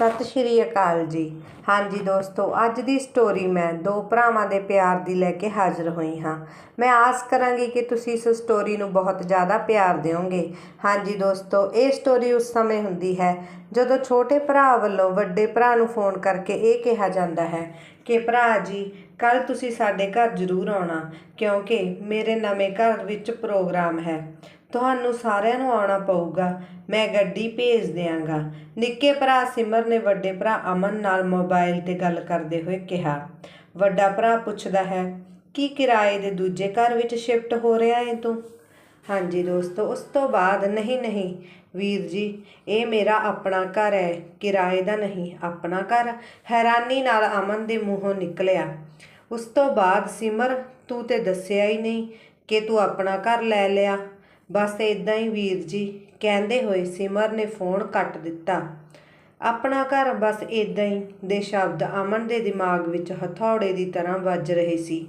ਸਤਿ ਸ਼੍ਰੀ ਅਕਾਲ ਜੀ। ਹਾਂਜੀ ਦੋਸਤੋ, ਅੱਜ ਦੀ ਸਟੋਰੀ ਮੈਂ ਦੋ ਭਰਾਵਾਂ ਦੇ ਪਿਆਰ ਦੀ ਲੈ ਕੇ ਹਾਜ਼ਰ ਹੋਈ ਹਾਂ। ਮੈਂ ਆਸ ਕਰਾਂਗੀ ਕਿ ਤੁਸੀਂ ਇਸ ਸਟੋਰੀ ਨੂੰ ਬਹੁਤ ਜ਼ਿਆਦਾ ਪਿਆਰ ਦਿਓਗੇ। ਹਾਂਜੀ ਦੋਸਤੋ, ਇਹ ਸਟੋਰੀ ਉਸ ਸਮੇਂ ਹੁੰਦੀ ਹੈ ਜਦੋਂ ਛੋਟੇ ਭਰਾ ਵੱਲੋਂ ਵੱਡੇ ਭਰਾ ਨੂੰ ਫੋਨ ਕਰਕੇ ਇਹ ਕਿਹਾ ਜਾਂਦਾ ਹੈ ਕਿ, ਭਰਾ ਜੀ ਕੱਲ ਤੁਸੀਂ ਸਾਡੇ ਘਰ ਜ਼ਰੂਰ ਆਉਣਾ, ਕਿਉਂਕਿ ਮੇਰੇ ਨਵੇਂ ਘਰ ਵਿੱਚ ਪ੍ਰੋਗਰਾਮ ਹੈ। ਤੁਹਾਨੂੰ ਸਾਰਿਆਂ ਨੂੰ ਆਉਣਾ ਪਊਗਾ। ਮੈਂ ਗੱਡੀ ਭੇਜ ਦਿਆਂਗਾ। ਨਿੱਕੇ ਭਰਾ ਸਿਮਰ ਨੇ ਵੱਡੇ ਭਰਾ ਅਮਨ ਨਾਲ ਮੋਬਾਈਲ ਤੇ ਗੱਲ ਕਰਦੇ ਹੋਏ ਕਿਹਾ, ਵੱਡਾ ਭਰਾ ਪੁੱਛਦਾ ਹੈ, ਕੀ ਕਿਰਾਏ ਦੇ ਦੂਜੇ ਘਰ ਵਿੱਚ ਸ਼ਿਫਟ ਹੋ ਰਿਹਾ ਹੈ ਤੂੰ? ਹਾਂਜੀ ਦੋਸਤੋ, ਉਸ ਤੋਂ ਬਾਅਦ ਨਹੀਂ ਨਹੀਂ। ਵੀਰ ਜੀ, ਇਹ ਮੇਰਾ ਆਪਣਾ ਘਰ ਹੈ ਕਿਰਾਏ ਦਾ ਨਹੀਂ, ਆਪਣਾ ਘਰ। ਹੈਰਾਨੀ ਨਾਲ ਅਮਨ ਦੇ ਮੂੰਹੋਂ ਨਿਕਲਿਆ, ਉਸ ਤੋਂ ਬਾਅਦ ਸਿਮਰ, ਤੂੰ ਤੇ ਦੱਸਿਆ ਹੀ ਨਹੀਂ ਕਿ ਤੂੰ ਆਪਣਾ ਘਰ ਲੈ ਲਿਆ। ਬਸ ਇਦਾਂ ਹੀ ਵੀਰ ਜੀ, ਕਹਿੰਦੇ ਹੋਏ ਸਿਮਰ ਨੇ ਫੋਨ ਕੱਟ ਦਿੱਤਾ। ਆਪਣਾ ਘਰ ਬਸ ਇਦਾਂ ਹੀ ਦੇ ਸ਼ਬਦ ਅਮਨ ਦੇ ਦਿਮਾਗ ਵਿੱਚ ਹਥੌੜੇ ਦੀ ਤਰ੍ਹਾਂ ਵੱਜ ਰਹੇ ਸੀ।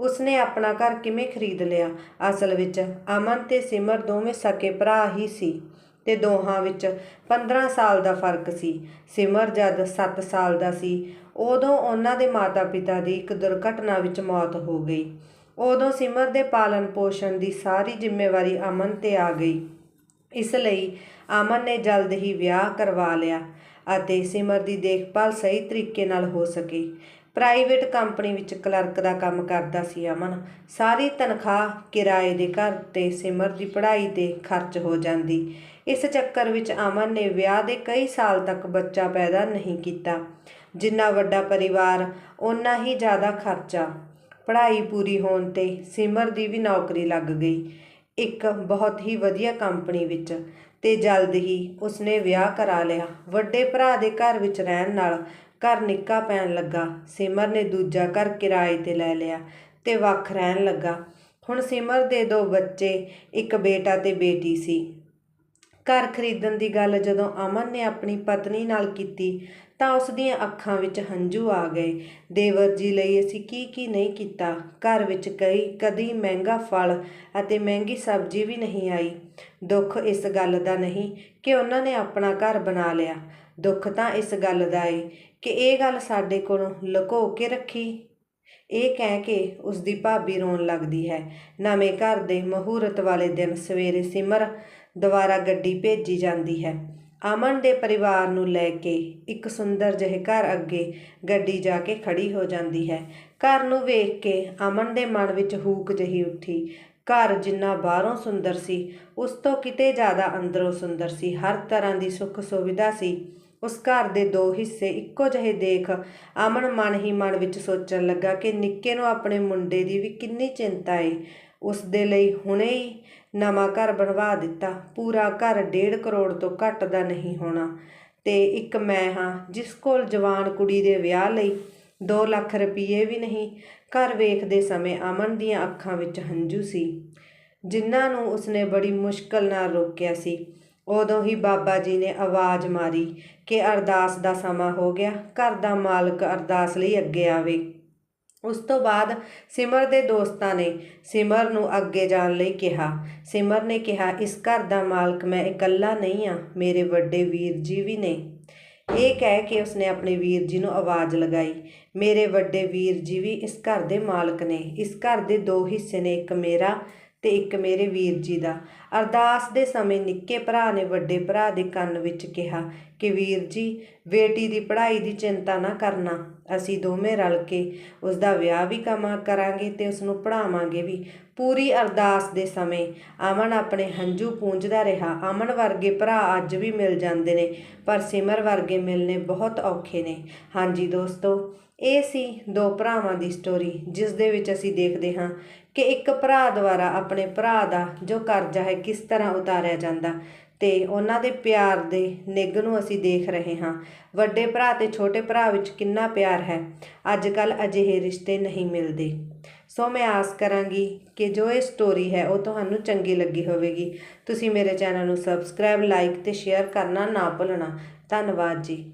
ਉਸਨੇ ਆਪਣਾ ਘਰ ਕਿਵੇਂ ਖਰੀਦ ਲਿਆ? ਅਸਲ ਵਿੱਚ ਅਮਨ ਤੇ ਸਿਮਰ ਦੋਵੇਂ ਸਕੇ ਭਰਾ ਹੀ ਸੀ ਤੇ ਦੋਹਾਂ ਵਿੱਚ 15 ਸਾਲ ਦਾ ਫ਼ਰਕ ਸੀ। ਸਿਮਰ ਜਦ 7 ਸਾਲ ਦਾ ਸੀ, ਉਦੋਂ ਉਹਨਾਂ ਦੇ ਮਾਤਾ-ਪਿਤਾ ਦੀ ਇੱਕ ਦੁਰਘਟਨਾ ਵਿੱਚ ਮੌਤ ਹੋ ਗਈ। ਉਦੋਂ ਸਿਮਰ ਦੇ ਪਾਲਣ ਪੋਸ਼ਣ ਦੀ ਸਾਰੀ ਜ਼ਿੰਮੇਵਾਰੀ ਅਮਨ ਤੇ ਆ ਗਈ। ਇਸ ਲਈ ਅਮਨ ਨੇ ਜਲਦ ਹੀ ਵਿਆਹ ਕਰਵਾ ਲਿਆ ਅਤੇ ਸਿਮਰ ਦੀ ਦੇਖਭਾਲ ਸਹੀ ਤਰੀਕੇ ਨਾਲ ਹੋ ਸਕੇ। ਪ੍ਰਾਈਵੇਟ ਕੰਪਨੀ ਵਿੱਚ ਕਲਰਕ ਦਾ ਕੰਮ ਕਰਦਾ ਸੀ ਅਮਨ। ਸਾਰੀ ਤਨਖਾਹ ਕਿਰਾਏ ਦੇ ਘਰ ਤੇ ਸਿਮਰ ਦੀ ਪੜ੍ਹਾਈ ਤੇ ਖਰਚ ਹੋ ਜਾਂਦੀ। ਇਸ ਚੱਕਰ ਵਿੱਚ ਅਮਨ ਨੇ ਵਿਆਹ ਦੇ ਕਈ ਸਾਲ ਤੱਕ ਬੱਚਾ ਪੈਦਾ ਨਹੀਂ ਕੀਤਾ, ਜਿੰਨਾ ਵੱਡਾ ਪਰਿਵਾਰ, ਓਨਾ ਹੀ ਜ਼ਿਆਦਾ ਖਰਚਾ। ਪੜ੍ਹਾਈ ਪੂਰੀ ਹੋਣ ਤੇ ਸਿਮਰ ਦੀ ਵੀ ਨੌਕਰੀ ਲੱਗ ਗਈ। ਇੱਕ ਬਹੁਤ ਹੀ ਵਧੀਆ ਕੰਪਨੀ ਵਿੱਚ ਤੇ ਜਲਦ ਹੀ ਉਸਨੇ ਵਿਆਹ ਕਰਾ ਲਿਆ। ਵੱਡੇ ਭਰਾ ਦੇ ਘਰ ਵਿੱਚ ਰਹਿਣ ਨਾਲ ਘਰ ਨਿੱਕਾ ਪੈਣ ਲੱਗਾ। ਸਿਮਰ ਨੇ ਦੂਜਾ ਘਰ ਕਿਰਾਏ ਤੇ ਲੈ ਲਿਆ ਤੇ ਵੱਖ ਰਹਿਣ ਲੱਗਾ। ਹੁਣ ਸਿਮਰ ਦੇ ਦੋ ਬੱਚੇ, ਇੱਕ ਬੇਟਾ ਤੇ ਬੇਟੀ ਸੀ। ਘਰ ਖਰੀਦਣ ਦੀ ਗੱਲ ਜਦੋਂ ਅਮਨ ਨੇ ਆਪਣੀ ਪਤਨੀ ਨਾਲ ਕੀਤੀ, ਤਾਂ ਉਸ ਦੀਆਂ ਅੱਖਾਂ ਵਿੱਚ ਹੰਝੂ ਆ ਗਏ। ਦੇਵਰ ਜੀ ਲਈ ਅਸੀਂ ਕੀ ਕੀ ਨਹੀਂ ਕੀਤਾ? ਘਰ ਵਿੱਚ ਕਈ, ਕਦੀ ਮਹਿੰਗਾ ਫਲ ਅਤੇ ਮਹਿੰਗੀ ਸਬਜ਼ੀ ਵੀ ਨਹੀਂ ਆਈ। ਦੁੱਖ ਇਸ ਗੱਲ ਦਾ ਨਹੀਂ ਕਿ ਉਹਨਾਂ ਨੇ ਆਪਣਾ ਘਰ ਬਣਾ ਲਿਆ। ਦੁੱਖ ਤਾਂ ਇਸ ਗੱਲ ਦਾ ਏ ਕਿ ਇਹ ਗੱਲ ਸਾਡੇ ਕੋਲੋਂ ਲੁਕੋ ਕੇ ਰੱਖੀ। ਇਹ ਕਹਿ ਕੇ ਉਸ ਦੀ ਭਾਬੀ ਰੋਣ ਲੱਗਦੀ ਹੈ। ਨਵੇਂ ਘਰ ਦੇ ਮਹੂਰਤ ਵਾਲੇ ਦਿਨ ਸਵੇਰੇ ਸਿਮਰ ਦੁਆਰਾ ਗੱਡੀ ਭੇਜੀ ਜਾਂਦੀ ਹੈ। ਅਮਨ ਦੇ ਪਰਿਵਾਰ ਨੂੰ ਲੈ ਕੇ ਇੱਕ ਸੁੰਦਰ ਜਿਹੇ ਘਰ ਅੱਗੇ ਗੱਡੀ ਜਾ ਕੇ ਖੜੀ ਹੋ ਜਾਂਦੀ ਹੈ। ਘਰ ਨੂੰ ਵੇਖ ਕੇ ਅਮਨ ਦੇ ਮਨ ਵਿੱਚ ਹੂਕ ਜਹੀ ਉੱਠੀ। ਘਰ ਜਿੰਨਾ ਬਾਹਰੋਂ ਸੁੰਦਰ ਸੀ, ਉਸ ਤੋਂ ਕਿਤੇ ਜ਼ਿਆਦਾ ਅੰਦਰੋਂ ਸੁੰਦਰ ਸੀ। ਹਰ ਤਰ੍ਹਾਂ ਦੀ ਸੁੱਖ ਸੁਵਿਧਾ ਸੀ। ਉਸ ਘਰ ਦੇ ਦੋ ਹਿੱਸੇ ਇੱਕੋ ਜਿਹੇ ਦੇਖ ਅਮਨ ਮਨ ਹੀ ਮਨ ਵਿੱਚ ਸੋਚਣ ਲੱਗਾ ਕਿ ਨਿੱਕੇ ਨੂੰ ਆਪਣੇ ਮੁੰਡੇ ਦੀ ਵੀ ਕਿੰਨੀ ਚਿੰਤਾ ਏ। ਉਸ ਦੇ ਲਈ ਹੁਣੇ ਹੀ ਨਵਾਂ ਘਰ ਬਣਵਾ ਦਿੱਤਾ। ਪੂਰਾ ਘਰ ਡੇਢ ਕਰੋੜ ਤੋਂ ਘੱਟ ਦਾ ਨਹੀਂ ਹੋਣਾ। ਤੇ ਇੱਕ ਮੈਂ ਹਾਂ, ਜਿਸ ਕੋਲ ਜਵਾਨ ਕੁੜੀ ਦੇ ਵਿਆਹ ਲਈ 2 ਲੱਖ ਰੁਪਏ ਵੀ ਨਹੀਂ, ਘਰ ਵੇਖਦੇ ਸਮੇਂ ਅਮਨ ਦੀਆਂ ਅੱਖਾਂ ਵਿੱਚ ਹੰਝੂ ਸੀ। ਜਿਨ੍ਹਾਂ ਨੂੰ ਉਸਨੇ ਬੜੀ ਮੁਸ਼ਕਲ ਨਾਲ ਰੋਕਿਆ ਸੀ। ਉਦੋਂ ਹੀ ਬਾਬਾ ਜੀ ਨੇ ਆਵਾਜ਼ ਮਾਰੀ ਕਿ ਅਰਦਾਸ ਦਾ ਸਮਾਂ ਹੋ ਗਿਆ, ਘਰ ਦਾ ਮਾਲਕ ਅਰਦਾਸ ਲਈ ਅੱਗੇ ਆਵੇ। ਉਸ ਤੋਂ ਬਾਅਦ ਸਿਮਰ ਦੇ ਦੋਸਤਾਂ ਨੇ ਸਿਮਰ ਨੂੰ ਅੱਗੇ ਜਾਣ ਲਈ ਕਿਹਾ। ਸਿਮਰ ਨੇ ਕਿਹਾ, ਇਸ ਘਰ ਦਾ ਮਾਲਕ ਮੈਂ ਇਕੱਲਾ ਨਹੀਂ ਆ, ਮੇਰੇ ਵੱਡੇ ਵੀਰ ਜੀ ਵੀ ਨੇ। ਇਹ ਕਹਿ ਕੇ ਉਸਨੇ ਆਪਣੇ ਵੀਰ ਜੀ ਨੂੰ ਆਵਾਜ਼ ਲਗਾਈ। ਮੇਰੇ ਵੱਡੇ ਵੀਰ ਜੀ ਵੀ ਇਸ ਘਰ ਦੇ ਮਾਲਕ ਨੇ। ਇਸ ਘਰ ਦੇ ਦੋ ਹਿੱਸੇ ਨੇ, ਇੱਕ ਮੇਰਾ ਤੇ ਇੱਕ ਮੇਰੇ ਵੀਰ ਜੀ ਦਾ। ਅਰਦਾਸ ਦੇ ਸਮੇਂ ਨਿੱਕੇ ਭਰਾ ਨੇ ਵੱਡੇ ਭਰਾ ਦੇ ਕੰਨ ਵਿੱਚ ਕਿਹਾ ਕਿ, ਵੀਰ ਜੀ, ਬੇਟੀ ਦੀ ਪੜ੍ਹਾਈ ਦੀ ਚਿੰਤਾ ਨਾ ਕਰਨਾ। ਅਸੀਂ ਦੋਵੇਂ ਰਲ ਕੇ ਉਸ ਦਾ ਵਿਆਹ ਵੀ ਕਮਾ ਕਰਾਂਗੇ ਤੇ ਉਸ ਨੂੰ ਪੜ੍ਹਾਵਾਂਗੇ ਵੀ। ਪੂਰੀ ਅਰਦਾਸ ਦੇ ਸਮੇਂ ਅਮਨ ਆਪਣੇ ਹੰਝੂ ਪੂੰਝਦਾ ਰਿਹਾ। ਅਮਨ ਵਰਗੇ ਭਰਾ ਅੱਜ ਵੀ ਮਿਲ ਜਾਂਦੇ ਨੇ, ਪਰ ਸਿਮਰ ਵਰਗੇ ਮਿਲਨੇ ਬਹੁਤ ਔਖੇ ਨੇ। ਹਾਂਜੀ ਦੋਸਤੋ ਇਹ ਸੀ ਦੋ ਭਰਾਵਾਂ ਦੀ ਸਟੋਰੀ ਜਿਸ ਦੇ ਵਿੱਚ ਅਸੀਂ ਦੇਖਦੇ ਹਾਂ ਕਿ ਇੱਕ ਭਰਾ ਦੁਆਰਾ ਆਪਣੇ ਭਰਾ ਦਾ ਜੋ ਕਰਜ਼ਾ ਹੈ ਕਿਸ ਤਰ੍ਹਾਂ ਉਤਾਰਿਆ ਜਾਂਦਾ ਤੇ ਉਹਨਾਂ ਦੇ ਪਿਆਰ ਦੇ ਨਿੱਘ ਨੂੰ ਅਸੀਂ ਦੇਖ ਰਹੇ ਹਾਂ। ਵੱਡੇ ਭਰਾ ਤੇ ਛੋਟੇ ਭਰਾ ਵਿੱਚ ਕਿੰਨਾ ਪਿਆਰ ਹੈ ਅੱਜ ਕੱਲ ਅਜਿਹੇ ਰਿਸ਼ਤੇ ਨਹੀਂ ਮਿਲਦੇ। ਸੋ ਮੈਂ ਆਸ ਕਰਾਂਗੀ ਕਿ ਜੋ ਇਹ ਸਟੋਰੀ ਹੈ ਉਹ ਤੁਹਾਨੂੰ ਚੰਗੀ ਲੱਗੀ ਹੋਵੇਗੀ। ਤੁਸੀਂ ਮੇਰੇ ਚੈਨਲ ਨੂੰ ਸਬਸਕ੍ਰਾਈਬ ਲਾਈਕ ਤੇ ਸ਼ੇਅਰ ਕਰਨਾ ਨਾ ਭੁੱਲਣਾ। ਧੰਨਵਾਦ ਜੀ।